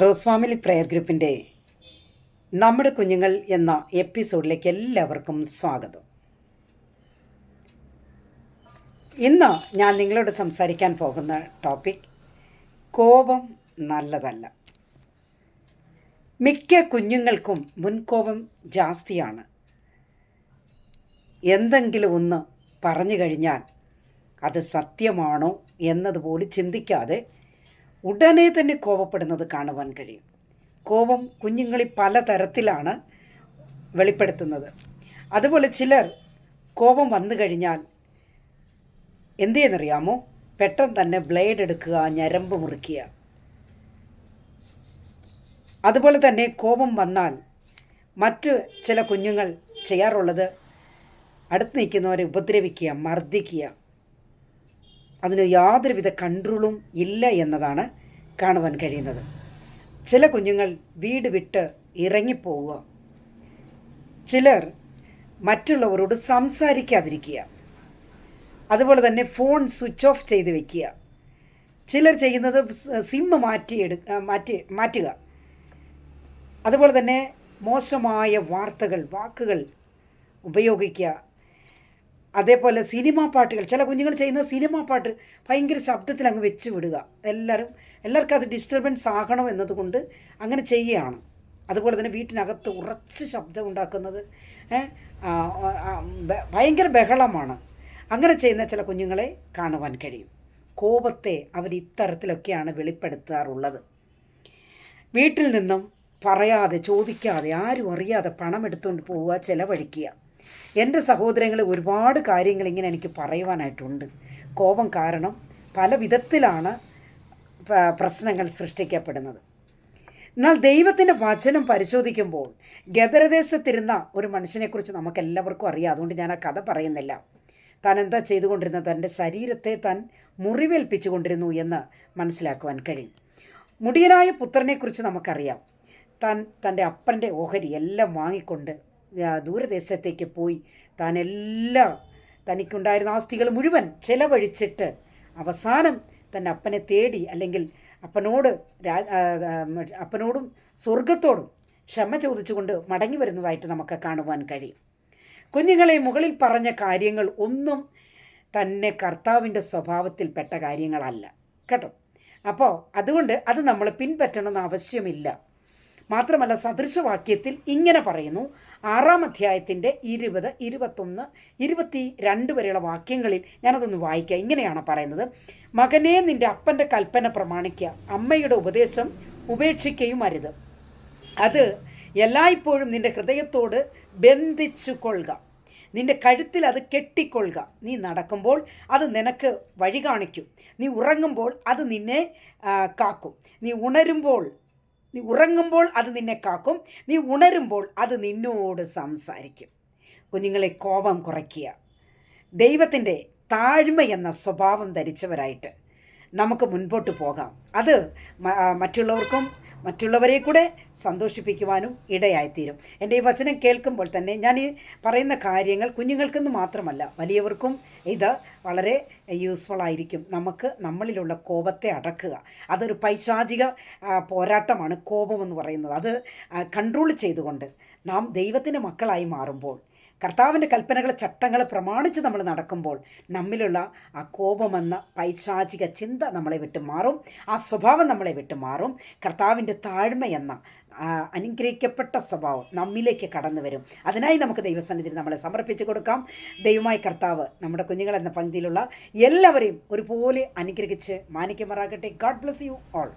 Rose family prayer ഗ്രൂപ്പിന്റെ നമ്മുടെ കുഞ്ഞുങ്ങൾ എന്ന എപ്പിസോഡിലേക്ക് എല്ലാവർക്കും സ്വാഗതം. ഇന്ന് ഞാൻ നിങ്ങളോട് സംസാരിക്കാൻ പോകുന്ന ടോപ്പിക് കോപം നല്ലതല്ല. മിക്ക കുഞ്ഞുങ്ങൾക്കും മുൻകോപം ജാസ്തിയാണ്. എന്തെങ്കിലും ഒന്ന് പറഞ്ഞു കഴിഞ്ഞാൽ അത് സത്യമാണോ എന്നതുപോലും ചിന്തിക്കാതെ ഉടനെ തന്നെ കോപപ്പെടുന്നത് കാണുവാൻ കഴിയും. കോപം കുഞ്ഞുങ്ങളിൽ പലതരത്തിലാണ് വെളിപ്പെടുത്തുന്നത്. അതുപോലെ ചിലർ കോപം വന്നു കഴിഞ്ഞാൽ എന്ത് ചെയ്യുന്നറിയാമോ പെട്ടെന്ന് തന്നെ ബ്ലേഡ് എടുക്കുക ഞരമ്പ് മുറിക്കുക. അതുപോലെ തന്നെ കോപം വന്നാൽ മറ്റ് ചില കുഞ്ഞുങ്ങൾ ചെയ്യാറുള്ളത് അടുത്ത് നിൽക്കുന്നവരെ ഉപദ്രവിക്കുക മർദ്ദിക്കുക. അതിന് യാതൊരുവിധ കൺട്രോളും ഇല്ല എന്നതാണ് കാണുവാൻ കഴിയുന്നത്. ചില കുഞ്ഞുങ്ങൾ വീട് വിട്ട് ഇറങ്ങിപ്പോവുക. ചിലർ മറ്റുള്ളവരോട് സംസാരിക്കാതിരിക്കുക. അതുപോലെ തന്നെ ഫോൺ സ്വിച്ച് ഓഫ് ചെയ്ത് വെക്കുക. ചിലർ ചെയ്യുന്നത് സിം മാറ്റി എടു മാറ്റി മാറ്റുക. അതുപോലെ തന്നെ മോശമായ വാർത്തകൾ വാക്കുകൾ ഉപയോഗിക്കുക. അതേപോലെ സിനിമ പാട്ടുകൾ ചില കുഞ്ഞുങ്ങൾ ചെയ്യുന്ന സിനിമ പാട്ട് ഭയങ്കര ശബ്ദത്തിൽ അങ്ങ് വെച്ച് വിടുക. എല്ലാവരും എല്ലാവർക്കും അത് ഡിസ്റ്റർബൻസ് ആകണം എന്നതുകൊണ്ട് അങ്ങനെ ചെയ്യുകയാണ്. അതുപോലെ തന്നെ വീട്ടിനകത്ത് ഉറച്ച് ശബ്ദം ഉണ്ടാക്കുന്നത് ഭയങ്കര ബഹളമാണ്. അങ്ങനെ ചെയ്യുന്ന ചില കുഞ്ഞുങ്ങളെ കാണുവാൻ കഴിയും. കോപത്തെ അവർ ഇത്തരത്തിലൊക്കെയാണ് വെളിപ്പെടുത്താറുള്ളത്. വീട്ടിൽ നിന്നും പറയാതെ ചോദിക്കാതെ ആരും അറിയാതെ പണം എടുത്തുകൊണ്ട് പോവുക ചിലവഴിക്കുക. എന്റെ സഹോദരങ്ങൾ ഒരുപാട് കാര്യങ്ങൾ ഇങ്ങനെ എനിക്ക് പറയുവാനായിട്ടുണ്ട്. കോപം കാരണം പല വിധത്തിലാണ് പ്രശ്നങ്ങൾ സൃഷ്ടിക്കപ്പെടുന്നത്. എന്നാൽ ദൈവത്തിന്റെ വചനം പരിശോധിക്കുമ്പോൾ ഗദരദേശത്തിരുന്ന ഒരു മനുഷ്യനെക്കുറിച്ച് നമുക്കെല്ലാവർക്കും അറിയാം. അതുകൊണ്ട് ഞാൻ ആ കഥ പറയുന്നില്ല. താൻ എന്താ ചെയ്തുകൊണ്ടിരുന്നത്? തന്റെ ശരീരത്തെ താൻ മുറിവേൽപ്പിച്ചു കൊണ്ടിരുന്നു എന്ന് മനസ്സിലാക്കുവാൻ കഴിയും. മുടിയനായ പുത്രനെക്കുറിച്ച് നമുക്കറിയാം. താൻ തന്റെ അപ്പന്റെ ഓഹരി എല്ലാം വാങ്ങിക്കൊണ്ട് ദൂരദേശത്തേക്ക് പോയി. താൻ എല്ലാം തനിക്കുണ്ടായിരുന്ന ആസ്തികൾ മുഴുവൻ ചെലവഴിച്ചിട്ട് അവസാനം തന്റെ അപ്പനെ തേടി അല്ലെങ്കിൽ അപ്പനോട് അപ്പനോടും സ്വർഗത്തോടും ക്ഷമ ചോദിച്ചുകൊണ്ട് മടങ്ങി വരുന്നതായിട്ട് നമുക്ക് കാണുവാൻ കഴിയും. കുഞ്ഞുങ്ങളെ മുകളിൽ പറഞ്ഞ കാര്യങ്ങൾ ഒന്നും തന്നെ കർത്താവിന്റെ സ്വഭാവത്തിൽപ്പെട്ട കാര്യങ്ങളല്ല. കേട്ടോ? അപ്പോൾ അതുകൊണ്ട് അത് നമ്മൾ പിൻപറ്റണമെന്ന് ആവശ്യമില്ല. മാത്രമല്ല സദൃശവാക്യത്തിൽ ഇങ്ങനെ പറയുന്നു. ആറാം അധ്യായത്തിന്റെ ഇരുപത് ഇരുപത്തൊന്ന് ഇരുപത്തി രണ്ട് വരെയുള്ള വാക്യങ്ങളിൽ ഞാനതൊന്ന് വായിക്കുക ഇങ്ങനെയാണ് പറയുന്നത്. മകനെ നിന്റെ അപ്പന്റെ കൽപ്പന പ്രമാണിക്കുക അമ്മയുടെ ഉപദേശം ഉപേക്ഷിക്കുകയും അരുത്. അത് എല്ലായ്പ്പോഴും നിന്റെ ഹൃദയത്തോട് ബന്ധിച്ചു കൊള്ളുക നിന്റെ കഴുത്തിൽ അത് കെട്ടിക്കൊള്ളുക. നീ നടക്കുമ്പോൾ അത് നിനക്ക് വഴി കാണിക്കും. നീ ഉറങ്ങുമ്പോൾ അത് നിന്നെ കാക്കും. നീ ഉണരുമ്പോൾ നീ ഉറങ്ങുമ്പോൾ അത് നിന്നെ കാക്കും. നീ ഉണരുമ്പോൾ അത് നിന്നോട് സംസാരിക്കും. കുഞ്ഞുങ്ങളെ കോപം കുറയ്ക്കുക. ദൈവത്തിന്റെ താഴ്മ എന്ന സ്വഭാവം ധരിച്ചവരായിട്ട് നമുക്ക് മുൻപോട്ട് പോകാം. അത് മറ്റുള്ളവർക്കും മറ്റുള്ളവരെ കൂടെ സന്തോഷിപ്പിക്കുവാനും ഇടയായിത്തീരും. എന്റെ ഈ വചനം കേൾക്കുമ്പോൾ തന്നെ ഞാൻ ഈ പറയുന്ന കാര്യങ്ങൾ കുഞ്ഞുങ്ങൾക്കെന്ന് മാത്രമല്ല വലിയവർക്കും ഇത് വളരെ യൂസ്ഫുൾ ആയിരിക്കും. നമുക്ക് നമ്മളിലുള്ള കോപത്തെ അടക്കുക. അതൊരു പൈശാചിക പോരാട്ടമാണ് കോപമെന്ന് പറയുന്നത്. അത് കൺട്രോൾ ചെയ്തുകൊണ്ട് നാം ദൈവത്തിന്റെ മക്കളായി മാറുമ്പോൾ കർത്താവിന്റെ കൽപ്പനകളെ ചട്ടങ്ങളെ പ്രമാണിച്ച് നമ്മൾ നടക്കുമ്പോൾ നമ്മിലുള്ള ആ കോപമെന്ന പൈശാചിക ചിന്ത നമ്മളെ വിട്ടുമാറും ആ സ്വഭാവം നമ്മളെ വിട്ടുമാറും കർത്താവിന്റെ താഴ്മ എന്ന അനുഗ്രഹിക്കപ്പെട്ട സ്വഭാവം നമ്മിലേക്ക് കടന്നു വരും. അതിനായി നമുക്ക് ദൈവസന്നിധിയിൽ നമ്മളെ സമർപ്പിച്ചു കൊടുക്കാം. ദൈവമായ കർത്താവ് നമ്മുടെ കുഞ്ഞുങ്ങൾ എന്ന പങ്ക്തിയിലുള്ള എല്ലാവരെയും ഒരുപോലെ അനുഗ്രഹിച്ച് മാനിക്കുമാറാകട്ടെ. God bless you all